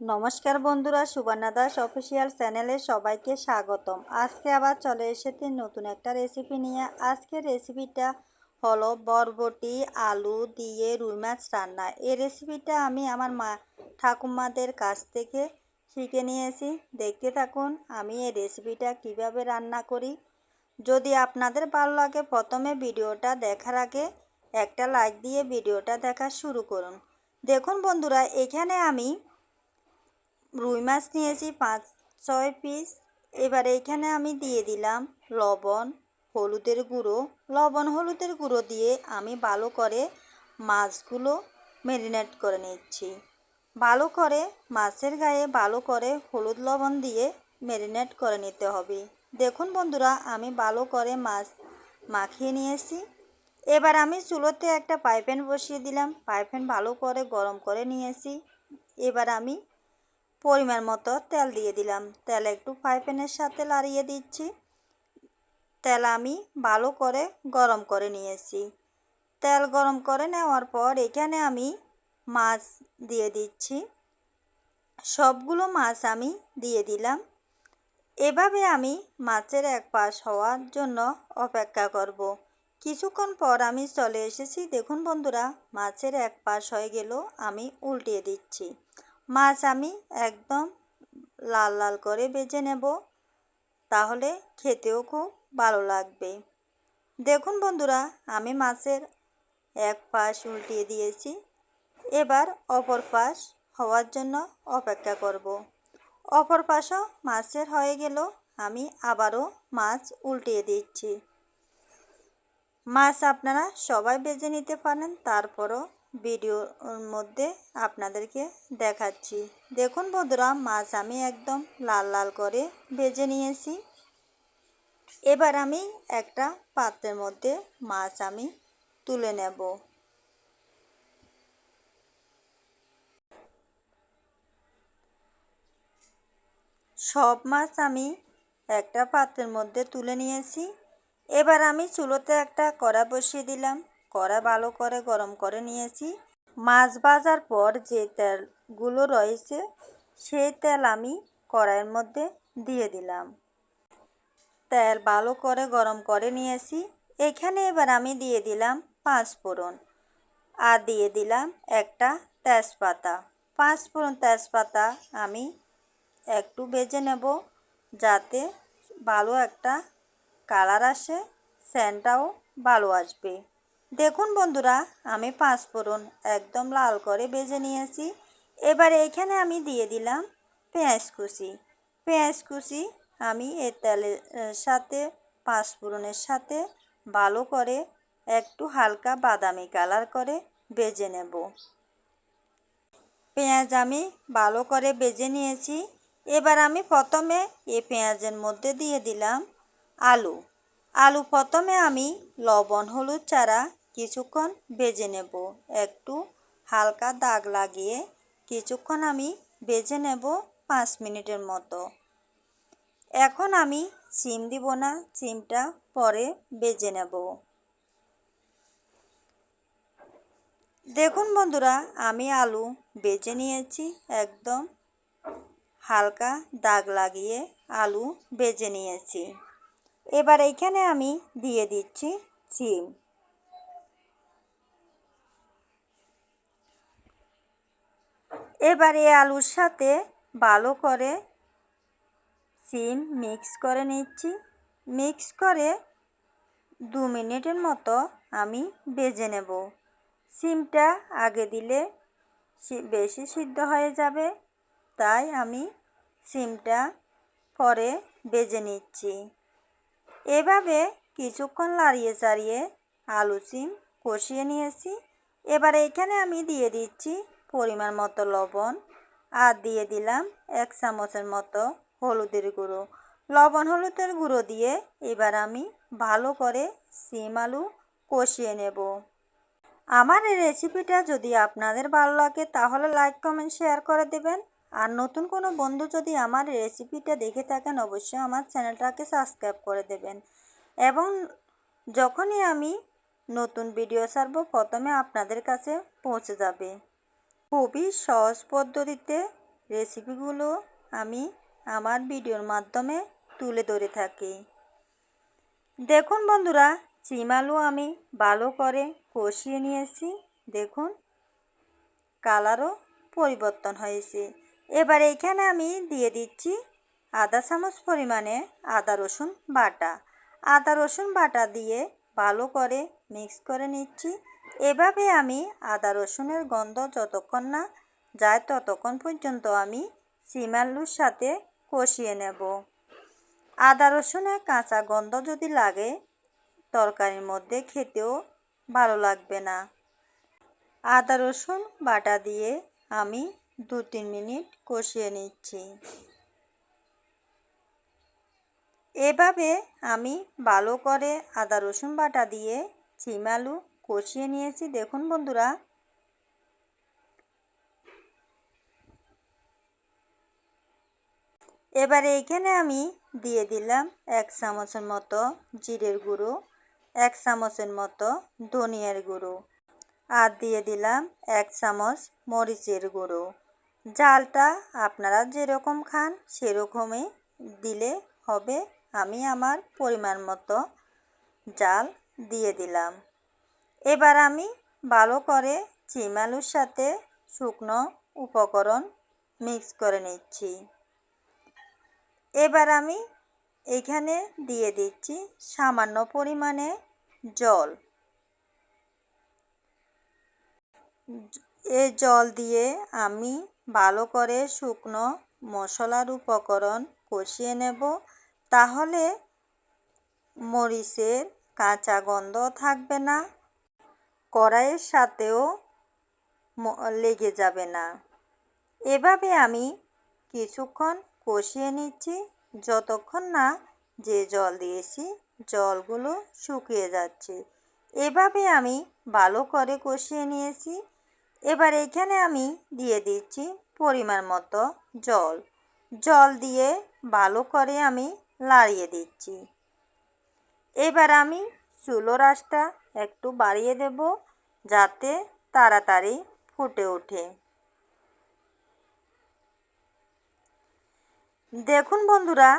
নমস্কার বন্ধুরা, সুবর্ণা দাস অফিসিয়াল চ্যানেলে সবাইকে স্বাগতম। আজকে আবার চলে এসেছি নতুন একটা রেসিপি নিয়ে। আজকের রেসিপিটা হলো বরবটি, আলু দিয়ে রুই মাছ রান্না। এই রেসিপিটা আমি আমার মা, ঠাকুমাদের কাছ থেকে শিখে নিয়েছি। দেখতে থাকুন, আমি এই রেসিপিটা কীভাবে রান্না করি। যদি আপনাদের ভালো লাগে, প্রথমে ভিডিওটা দেখার আগে একটা লাইক দিয়ে ভিডিওটা দেখা শুরু করুন। দেখুন বন্ধুরা, এখানে আমি রুই মাছ নিয়েছি, পাঁচ, ছয় পিস এবার এখানে আমি দিয়ে দিলাম লবণ, হলুদের গুঁড়ো। লবণ, হলুদের গুঁড়ো দিয়ে আমি ভালো করে মাছগুলো ম্যারিনেট করে নিচ্ছি। ভালো করে মাছের গায়ে ভালো করে হলুদ লবণ দিয়ে ম্যারিনেট করে নিতে হবে। দেখুন বন্ধুরা, আমি ভালো করে মাছ মাখিয়ে নিয়েছি। এবার আমি চুলোতে একটা পাইপ্যান বসিয়ে দিলাম। পাইপ্যান ভালো করে গরম করে নিয়েছি। এবার আমি পরিমাণ মতো তেল দিয়ে দিলাম। তেল একটু পাইপ্যানের সাথে লাড়িয়ে দিচ্ছি। তেল আমি ভালো করে গরম করে নিয়েছি। তেল গরম করে নেওয়ার পর এখানে আমি মাছ দিয়ে দিচ্ছি। সবগুলো মাছ আমি দিয়ে দিলাম। এভাবে আমি মাছের এক পাশ হওয়ার জন্য অপেক্ষা করব। কিছুক্ষণ পর আমি চলে এসেছি। দেখুন বন্ধুরা, মাছের এক পাশ হয়ে গেল, আমি উল্টিয়ে দিচ্ছি। মাছ আমি একদম লাল লাল করে বেজে নেব, তাহলে খেতেও খুব ভালো লাগবে। দেখুন বন্ধুরা, আমি মাছের এক পাশ উল্টিয়ে দিয়েছি। এবার অপর পাশ হওয়ার জন্য অপেক্ষা করব। অপর পাশও মাছের হয়ে গেল, আমি আবারও মাছ উল্টিয়ে দিচ্ছি। মাছ আপনারা সবাই বেজে নিতে পারেন, তারপরও ভিডিওর মধ্যে আপনাদেরকে দেখাচ্ছি। দেখুন বন্ধুরা, মাছ আমি একদম লাল লাল করে ভেজে নিয়েছি। এবার আমি একটা পাত্রের মধ্যে মাছ আমি তুলে নেব। সব মাছ আমি একটা পাত্রের মধ্যে তুলে নিয়েছি। এবার আমি চুলোতে একটা কড়া বসিয়ে দিলাম। কড়া ভালো করে গরম করে নিয়েছি। মাছ ভাজার পর যে তেলগুলো রয়েছে, সেই তেল আমি কড়াইয়ের মধ্যে দিয়ে দিলাম। তেল ভালো করে গরম করে নিয়েছি। এখানে এবার আমি দিয়ে দিলাম পাঁচ ফোড়ন আর দিয়ে দিলাম একটা তেজপাতা। পাঁচ ফোড়ন তেজপাতা আমি একটু বেজে নেব যাতে ভালো একটা কালার আসে স্যানটাও ভালো আসবে। দেখুন বন্ধুরা, আমি পাঁচ ফোড়ন একদম লাল করে বেজে নিয়েছি। এবার এইখানে আমি দিয়ে দিলাম পেঁয়াজ কুচি। পেঁয়াজ কুচি আমি এ তেলের সাথে, পাঁচ ফোড়নের সাথে ভালো করে একটু হালকা বাদামি কালার করে বেজে নেব। পেঁয়াজ আমি ভালো করে বেজে নিয়েছি। এবার আমি প্রথমে এই পেঁয়াজের মধ্যে দিয়ে দিলাম আলু। আলু প্রথমে আমি লবণ, হলুদ ছাড়া কিছুক্ষণ বেজে নেব। একটু হালকা দাগ লাগিয়ে কিছুক্ষণ আমি বেজে নেব পাঁচ মিনিটের মতো। এখন আমি সিম দিব না সিমটা পরে বেজে নেব। দেখুন বন্ধুরা, আমি আলু বেজে নিয়েছি, একদম হালকা দাগ লাগিয়ে আলু বেজে নিয়েছি। এবার এইখানে আমি দিয়ে দিচ্ছি সিম এবার আলুর সাথে ভালো করে সিম মিক্স করে নিচ্ছি। মিক্স করে দু মিনিটের মতো আমি বেজে নেব। সিমটা আগে দিলে বেশি সিদ্ধ হয়ে যাবে, তাই আমি সিমটা পরে বেজে নিচ্ছি। এভাবে কিছুক্ষণ লাড়িয়ে চাড়িয়ে আলু সিম কষিয়ে নিয়েছি। এবার এখানে আমি দিয়ে দিচ্ছি পরিমাণ মতো লবণ আর দিয়ে দিলাম এক চামচের মতো হলুদের গুঁড়ো। লবণ হলুদের গুঁড়ো দিয়ে এবার আমি ভালো করে সিম আলু কষিয়ে নেব। আমার এই রেসিপিটা যদি আপনাদের ভালো লাগে তাহলে লাইক, কমেন্ট, শেয়ার করে দেবেন। আর নতুন কোনো বন্ধু যদি আমার রেসিপিটা দেখে থাকেন অবশ্যই আমার চ্যানেলটাকে সাবস্ক্রাইব করে দেবেন। এবং যখনই আমি নতুন ভিডিও ছাড়ব, প্রথমে আপনাদের কাছে পৌঁছে যাবে। খুবই সহজ পদ্ধতিতে রেসিপিগুলো আমি আমার ভিডিওর মাধ্যমে তুলে ধরে থাকি। দেখুন বন্ধুরা চিম আলু আমি ভালো করে কষিয়ে নিয়েছি। দেখুন কালারও পরিবর্তন হয়েছে। এবার এখানে আমি দিয়ে দিচ্ছি আধা চামচ পরিমাণে আদা রসুন বাটা। আদা রসুন বাটা দিয়ে ভালো করে মিক্স করে নিচ্ছি। এভাবে আমি আদা রসুনের গন্ধ যতক্ষণ না যায় ততক্ষণ পর্যন্ত আমি সিম আলুর সাথে কষিয়ে নেব। আদা রসুনের কাঁচা গন্ধ যদি লাগে, তরকারির মধ্যে খেতেও ভালো লাগবে না। আদা রসুন বাটা দিয়ে আমি দু তিন মিনিট কষিয়ে নিচ্ছি। এভাবে আমি ভালো করে আদা রসুন বাটা দিয়ে চিম আলু কষিয়ে নিয়েছি। দেখুন বন্ধুরা। এবারে এইখানে আমি দিয়ে দিলাম এক চামচের মতো জিরের গুঁড়ো, এক চামচের মতো ধনিয়ার গুঁড়ো আর দিয়ে দিলাম এক চামচ মরিচের গুঁড়ো। জালটা আপনারা যেরকম খান সেরকমই দিলে হবে। আমি আমার পরিমাণ মতো জাল দিয়ে দিলাম। এবার আমি ভালো করে চিম আলুর সাথে শুকনো উপকরণ মিক্স করে নিচ্ছি। এবার আমি এখানে দিয়ে দিচ্ছি সামান্য পরিমাণে জল। এই জল দিয়ে আমি ভালো করে শুকনো মশলার উপকরণ কষিয়ে নেব। তাহলে মরিচের কাঁচা গন্ধ থাকবে না। কড়াইয়ের সাথেও লেগে যাবে না। এভাবে আমি কিছুক্ষণ কষিয়ে নিচ্ছি। যতক্ষণ না যে জল দিয়েছি, জলগুলো শুকিয়ে যাচ্ছে। এভাবে আমি ভালো করে কষিয়ে নিয়েছি। এবার এখানে আমি দিয়ে দিচ্ছি পরিমাণ মতো জল। জল দিয়ে ভালো করে আমি লাড়িয়ে দিচ্ছি। এবার আমি চুলো রাসটা একটু বাড়িয়ে দেব যাতে তাড়াতাড়ি ফুটে ওঠে। দেখুন বন্ধুরা,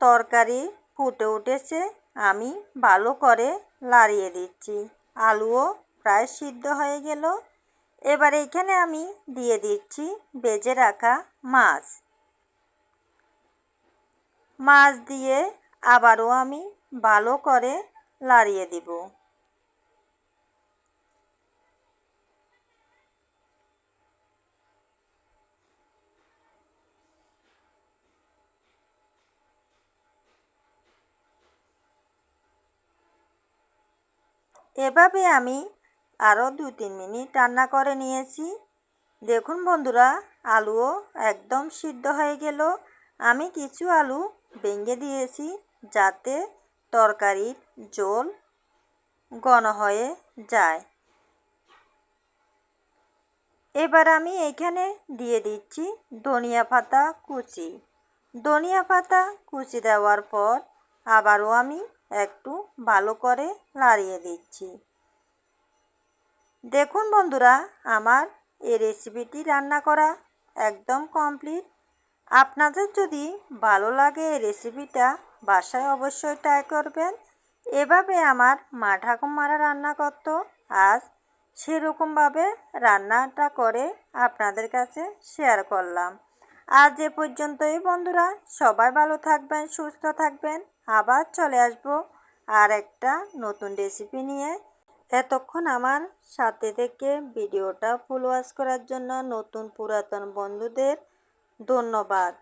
তরকারি ফুটে উঠেছে, আমি ভালো করে লাড়িয়ে দিচ্ছি। আলুও প্রায় সিদ্ধ হয়ে গেল। এবার এখানে আমি দিয়ে দিচ্ছি বেজে রাখা মাছ। মাছ দিয়ে আবারও আমি ভালো করে লাড়িয়ে দিব। এভাবে আমি আরও দু তিন মিনিট রান্না করে নিয়েছি। দেখুন বন্ধুরা, আলুও একদম সিদ্ধ হয়ে গেল। আমি কিছু আলু ভেঙে দিয়েছি যাতে তরকারির জল ঘন হয়ে যায়। এবার আমি এখানে দিয়ে দিচ্ছি ধনিয়া পাতা কুচি। ধনিয়া পাতা কুচি দেওয়ার পর আবারও আমি একটু ভালো করে লাড়িয়ে দিচ্ছি। দেখুন বন্ধুরা, আমার এই রেসিপিটি রান্না করা একদম কমপ্লিট। আপনাদের যদি ভালো লাগে এই রেসিপিটা, বাসায় অবশ্যই ট্রাই করবেন। এভাবে আমার মা ঠাকুমারা রান্না করত। আজ সেরকমভাবে রান্নাটা করে আপনাদের কাছে শেয়ার করলাম। আজ এ পর্যন্তই বন্ধুরা, সবাই ভালো থাকবেন, সুস্থ থাকবেন। আবার চলে আসব আর একটা নতুন রেসিপি নিয়ে। এতক্ষণ আমার সাথে থেকে ভিডিওটা ফুল ওয়াশ করার জন্য নতুন পুরাতন বন্ধুদের ধন্যবাদ।